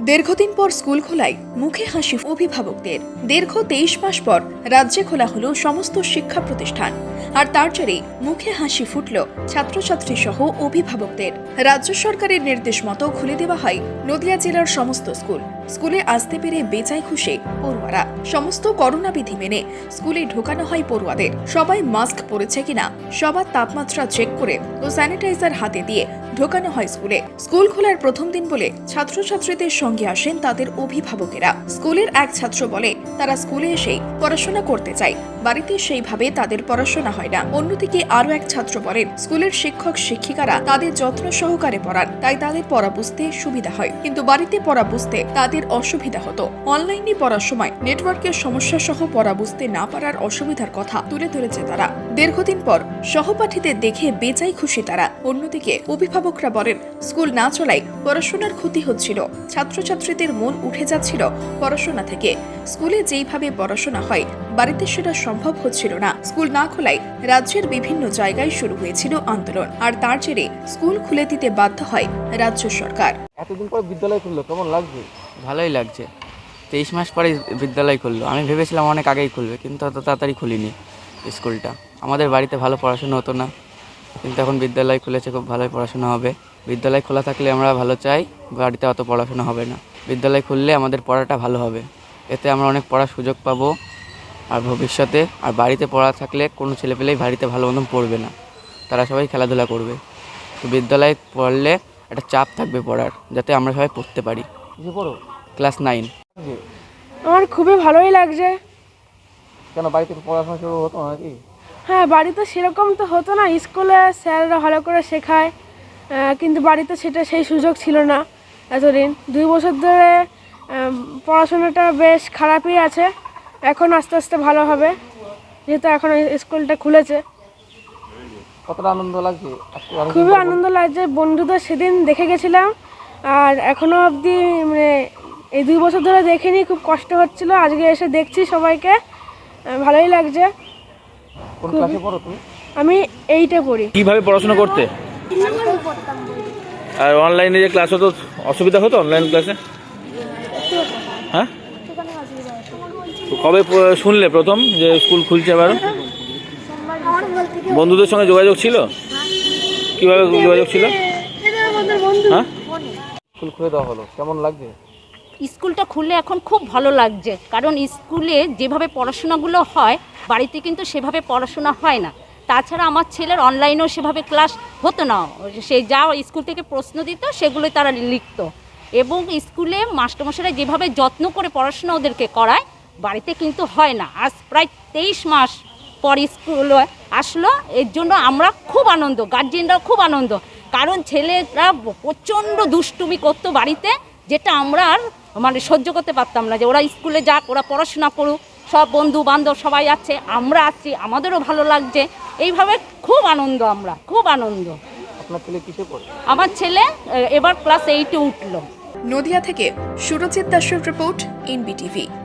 দীর্ঘদিন পর স্কুল খোলায় মুখে হাসি অভিভাবকদের। দীর্ঘ তেইশ মাস পর রাজ্যে খোলা হলো সমস্ত শিক্ষা প্রতিষ্ঠান। আর তার জেরে মুখে হাসি ফুটল ছাত্রছাত্রী সহ অভিভাবকদের। রাজ্য সরকারের নির্দেশ মতো খুলে দেওয়া হয় নদিয়া জেলার সমস্ত স্কুল। স্কুলে আসতে পেরে বেচাই খুশি পড়ুয়ারা। সমস্ত করোনা বিধি মেনে স্কুলে ঢোকানো হয় পড়ুয়াদের। সবাই মাস্ক পরেছে কিনা, সবার তাপমাত্রা চেক করে ও স্যানিটাইজার হাতে দিয়ে ঢোকানো হয় স্কুলে। স্কুল খোলার প্রথম দিন বলে ছাত্রছাত্রীদের সঙ্গে আসেন তাদের অভিভাবকেরা। স্কুলের এক ছাত্র বলে, তারা স্কুলে এসেই পড়াশোনা করতে চায়। বাড়িতে সেইভাবে তাদের পড়াশোনা হয় না। অন্যদিকে আরও এক ছাত্র বলেন, স্কুলের শিক্ষক শিক্ষিকারা তাদের যত্ন সহকারে পড়ান, তাই তাদের পড়া বুঝতে সুবিধা হয়। কিন্তু বাড়িতে পড়া বুঝতে তাদের অসুবিধা হতো। অনলাইনে পড়ার সময় নেটওয়ার্কের সমস্যা সহ পড়া বুঝতে না পারার অসুবিধার কথা তুলে ধরেছে তারা। দীর্ঘদিন পর সহপাঠীদের দেখে বেচাই খুশি তারা। অন্যদিকে অভিভাবকরা বলেন, স্কুল না চলায় পড়াশোনার ক্ষতি হচ্ছিল। ছাত্রছাত্রীদের মন উঠে যাচ্ছিল পড়াশোনা থেকে। স্কুলে যেইভাবে পড়াশোনা হয়, বাড়িতে সেটা সম্ভব হচ্ছিল না। স্কুল না খোলায় রাজ্যের বিভিন্ন জায়গায় শুরু হয়েছিল আন্দোলন। আর তার জেরে স্কুল খুলে দিতে বাধ্য হয় রাজ্য সরকার। এতদিন পর বিদ্যালয় খুললো, কেমন লাগছে? ভালোই লাগছে। তেইশ মাস পরে বিদ্যালয় খুললো। আমি ভেবেছিলাম অনেক আগেই খুলবে, কিন্তু অত তাড়াতাড়ি খুলিনি স্কুলটা। আমাদের বাড়িতে ভালো পড়াশোনা হতো না, কিন্তু এখন বিদ্যালয় খুলেছে, খুব ভালোই পড়াশোনা হবে। বিদ্যালয় খোলা থাকলে আমরা ভালো চাই, বাড়িতে অত পড়াশোনা হবে না। বিদ্যালয় খুললে আমাদের পড়াটা ভালো হবে। এতে আমরা অনেক পড়ার সুযোগ পাবো, আর ভবিষ্যতে, আর বাড়িতে পড়া থাকলে কোনো ছেলেপেলেই বাড়িতে ভালো মতন পড়বে না। তারা সবাই খেলাধুলা করবে। তো বিদ্যালয়ে পড়লে একটা চাপ থাকবে পড়ার, যাতে আমরা সবাই পড়তে পারি। কিছু পড়ো ক্লাস নাইন। আমার খুবই ভালোই লাগছে। কেন বাড়িতে পড়াশোনা শুরু হতো না নাকি? হ্যাঁ বাড়িতে সেরকম তো হতো না। স্কুলে স্যাররা ভালো করে শেখায় কিন্তু বাড়িতে সেটা সেই সুযোগ ছিল না এতদিন। দুই বছর ধরে পড়াশোনাটা বেশ খারাপই আছে। এখন আস্তে আস্তে ভালো হবে যেহেতু এখন স্কুলটা খুলেছে। কতটা আনন্দ লাগছে? খুবই আনন্দ লাগছে। বন্ধুদের সেদিন দেখে গেছিলাম। আর এখনও অবধি মানে এই দুই বছর ধরে দেখিনি খুব কষ্ট হচ্ছিল। আজকে এসে দেখছি সবাইকে। ভালোই লাগছে। কোন ক্লাসে পড়ো তুমি? আমি এইটা পড়ি। কীভাবে পড়াশোনা করতে? আর অনলাইনে যে ক্লাস হতো অসুবিধা হতো অনলাইন ক্লাসে হ্যাঁ? কবে শুনলে প্রথম যে স্কুল খুলছে এবার বন্ধুদের সঙ্গে যোগাযোগ ছিল? কীভাবে যোগাযোগ ছিল? হ্যাঁ? স্কুল খুলে দেওয়া হলো? কেমন লাগছে? স্কুলটা খুললে এখন খুব ভালো লাগছে। কারণ স্কুলে যেভাবে পড়াশোনাগুলো হয়, বাড়িতে কিন্তু সেভাবে পড়াশোনা হয় না। তাছাড়া আমার ছেলের অনলাইনেও সেভাবে ক্লাস হতো না। সে যা স্কুল থেকে প্রশ্ন দিত, সেগুলোই তারা লিখতো। এবং স্কুলে মাস্টারমশাইরা যেভাবে যত্ন করে পড়াশোনা ওদেরকে করায়, বাড়িতে কিন্তু হয় না। আজ প্রায় তেইশ মাস পর স্কুল আসলো। এর জন্য আমরা খুব আনন্দ গার্জেনরাও খুব আনন্দ। কারণ ছেলেরা প্রচণ্ড দুষ্টুমি করতো বাড়িতে যেটা আমরা আর মানে সহ্য করতে পারতাম না যে ওরা স্কুলে যাক ওরা পড়াশোনা করুক সব বন্ধু বান্ধব সবাই আছে আমরা আছি আমাদেরও ভালো লাগছে। এইভাবে খুব আনন্দ আমরা খুব আনন্দ। আপনার ছেলে কিসে পড়ে? আমার ছেলে এবার ক্লাস এইটে উঠল। নদিয়া থেকে সুরজিৎ দাসের রিপোর্ট এনবিটিভি।